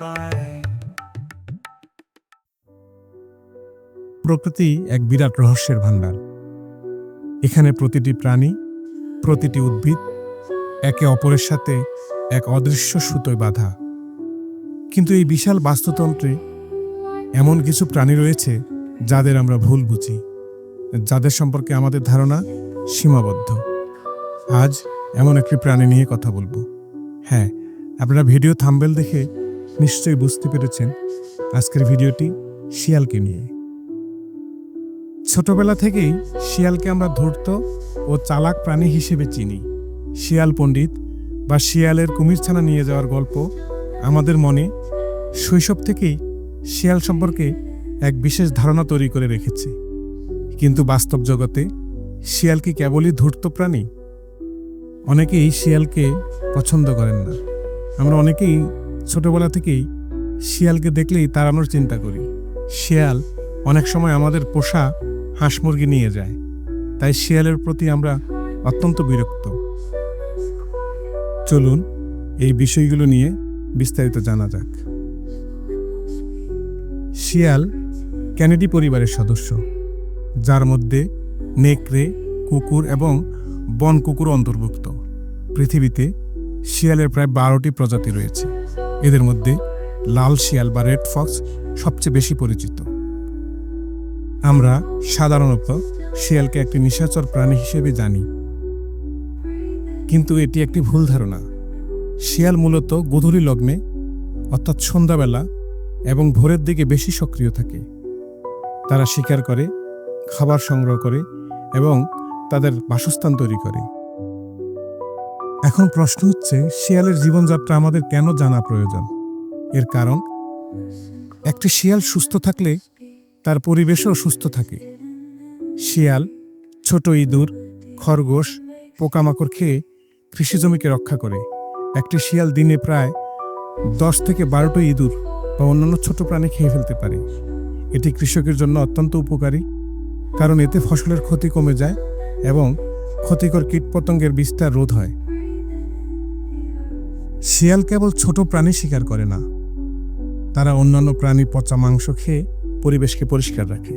পায় প্রকৃতি এক বিরাট রহস্যের ভাণ্ডার। এখানে প্রতিটি প্রাণী, প্রতিটি উদ্ভিদ, একে অপরের সাথে এক অদৃশ্য সুতোয় বাধা। কিন্তু এই বিশাল বাস্তুতন্ত্রে এমন কিছু প্রাণী রয়েছে যাদের আমরা ভুল বুঝি, যাদের সম্পর্কে আমাদের ধারণা সীমাবদ্ধ। আজ এমন একটি প্রাণী নিয়ে কথা বলব। হ্যাঁ আপনারা ভিডিও থাম্বেল দেখে নিশ্চয়ই বুঝতে পেরেছেন আজকের ভিডিওটি শিয়ালকে নিয়ে। ছোটবেলা থেকেই শিয়ালকে আমরা ধূর্ত ও চালাক প্রাণী হিসেবে চিনি। শিয়াল পণ্ডিত বা শিয়ালের কুমিরছানা নিয়ে যাওয়ার গল্প আমাদের মনে শৈশব থেকেই শিয়াল সম্পর্কে এক বিশেষ ধারণা তৈরি করে রেখেছে। কিন্তু বাস্তব জগতে শিয়াল কি কেবলই ধূর্ত প্রাণী? অনেকেই শিয়ালকে পছন্দ করেন না। আমরা অনেকেই ছোটবেলা থেকেই শিয়ালকে দেখলেই তাড়ানোর চিন্তা করি। শিয়াল অনেক সময় আমাদের পোষা হাঁস মুরগি নিয়ে যায়, তাই শিয়ালের প্রতি আমরা অত্যন্ত বিরক্ত। চলুন এই বিষয়গুলো নিয়ে বিস্তারিত জানা যাক। শিয়াল ক্যানেডি পরিবারের সদস্য, যার মধ্যে নেকড়ে, কুকুর এবং বন কুকুর অন্তর্ভুক্ত। পৃথিবীতে শিয়ালের প্রায় বারোটি প্রজাতি রয়েছে। এদের মধ্যে লাল শিয়াল বা রেড ফক্স সবচেয়ে বেশি পরিচিত। আমরা সাধারণত শিয়ালকে একটি নিশাচর প্রাণী হিসেবে জানি। কিন্তু এটি একটি ভুল ধারণা। শিয়াল মূলত গধূলি লগ্নে, অর্থাৎ সন্ধ্যাবেলা এবং ভোরের দিকে বেশি সক্রিয় থাকে। তারা শিকার করে, খাবার সংগ্রহ করে এবং তাদের বাসস্থান তৈরি করে। এখন প্রশ্ন হচ্ছে, শিয়ালের জীবনযাত্রা আমাদের কেন জানা প্রয়োজন? এর কারণ? একটি শিয়াল সুস্থ থাকলে তার পরিবেশও সুস্থ থাকে। শিয়াল, ছোট ইঁদুর, খরগোশ, পোকামাকড় খেয়ে কৃষিজমিকে রক্ষা করে। একটি শিয়াল দিনে প্রায় দশ থেকে বারোটি ইঁদুর বা অন্যান্য ছোট প্রাণী খেয়ে ফেলতে পারে। এটি কৃষকের জন্য অত্যন্ত উপকারী, কারণ এতে ফসলের ক্ষতি কমে যায় এবং ক্ষতিকর কীটপতঙ্গের বিস্তার রোধ হয়। শিয়াল কেবল ছোট প্রাণী শিকার করে না। তারা অন্যান্য প্রাণী পচা মাংস খেয়ে পরিবেশকে পরিষ্কার রাখে।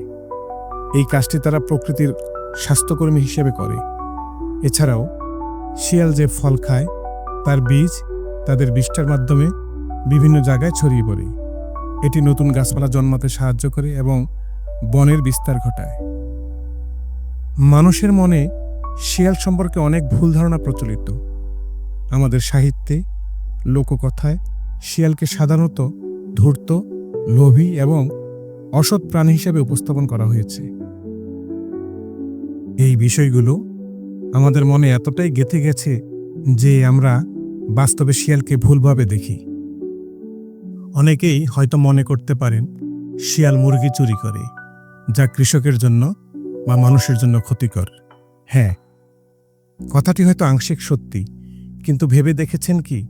এই কাজটি তারা প্রকৃতির স্বাস্থ্যকর্মী হিসেবে করে। এছাড়াও, শিয়াল যে ফল খায়, তার বীজ তাদের বিষ্ঠার মাধ্যমে বিভিন্ন জায়গায় ছড়িয়ে পড়ে। এটি নতুন গাছপালা জন্মাতে সাহায্য করে এবং বনের বিস্তার ঘটায়। মানুষের মনে শিয়াল সম্পর্কে অনেক ভুল ধারণা প্রচলিত। আমাদের সাহিত্যে লোককথায় শিয়ালকে সাধারণত ধূর্ত, লোভী এবং অসৎ প্রাণী হিসেবে উপস্থাপন করা হয়েছে। এই বিষয়গুলো আমাদের মনে এতটাই গেঁথে গেছে যে আমরা বাস্তবে শিয়ালকে ভুলভাবে দেখি। অনেকেই হয়তো মনে করতে পারেন, শিয়াল মুরগি চুরি করে, যা কৃষকের জন্য বা মানুষের জন্য ক্ষতিকর। হ্যাঁ কথাটি হয়তো আংশিক সত্যি, কিন্তু ভেবে দেখেছেন কি?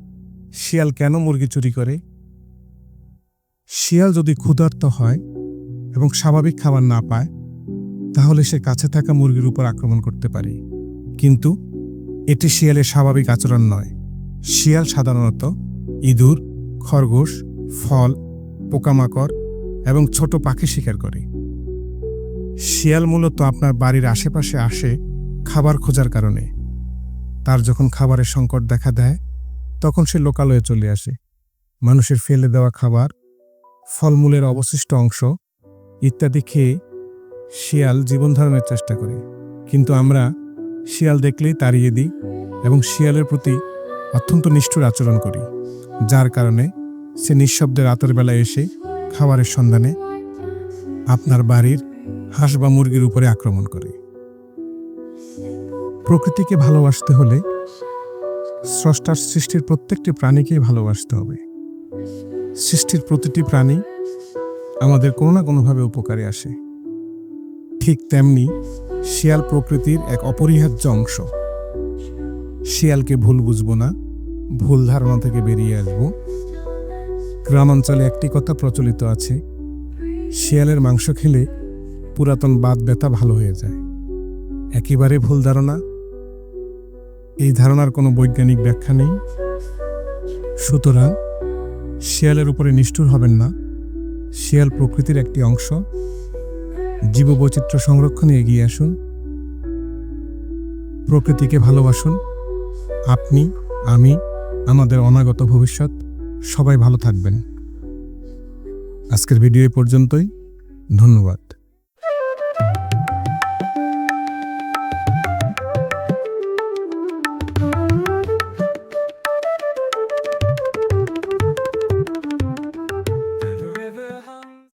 শিয়াল কেন মুরগি চুরি করে? শিয়াল যদি ক্ষুধার্ত হয় এবং স্বাভাবিক খাবার না পায়, তাহলে সে কাছে থাকা মুরগির উপর আক্রমণ করতে পারে। কিন্তু এটি শিয়ালের স্বাভাবিক আচরণ নয়। শিয়াল সাধারণত ইঁদুর, খরগোশ, ফল, পোকামাকড় এবং ছোট পাখি শিকার করে। শিয়াল মূলত আপনার বাড়ির আশেপাশে আসে খাবার খোঁজার কারণে। তার যখন খাবারের সংকট দেখা দেয় তখন সে লোকালয়ে চলে আসে। মানুষের ফেলে দেওয়া খাবার, ফলমূলের অবশিষ্ট অংশ ইত্যাদি খেয়ে শিয়াল জীবন ধারণের চেষ্টা করে। কিন্তু আমরা শিয়াল দেখলেই তাড়িয়ে দিই এবং শিয়ালের প্রতি অত্যন্ত নিষ্ঠুর আচরণ করি, যার কারণে সে নিঃশব্দে রাতের বেলায় এসে খাবারের সন্ধানে আপনার বাড়ির হাঁস বা মুরগির উপরে আক্রমণ করে। প্রকৃতিকে ভালোবাসতে হলে স্রষ্টার সৃষ্টির প্রত্যেকটি প্রাণীকেই ভালোবাসতে হবে। সৃষ্টির প্রতিটি প্রাণী আমাদের কোনো না কোনোভাবে উপকারে আসে। ঠিক তেমনি শিয়াল প্রকৃতির এক অপরিহার্য অংশ। শিয়ালকে ভুল বুঝব না, ভুল ধারণা থেকে বেরিয়ে আসব। গ্রামাঞ্চলে একটি কথা প্রচলিত আছে, শিয়ালের মাংস খেলে পুরাতন বাত ব্যথা ভালো হয়ে যায়। একেবারে ভুল ধারণা এই ধারণার কোনো বৈজ্ঞানিক ব্যাখ্যা নেই। সুতরাং শিয়ালের উপরে নিষ্ঠুর হবেন না। শিয়াল প্রকৃতির একটি অংশ। জীববৈচিত্র্য সংরক্ষণে এগিয়ে আসুন। প্রকৃতিকে ভালোবাসুন। আপনি, আমি, আমাদের অনাগত ভবিষ্যৎ, সবাই ভালো থাকবেন। আজকের ভিডিও এ পর্যন্তই। ধন্যবাদ।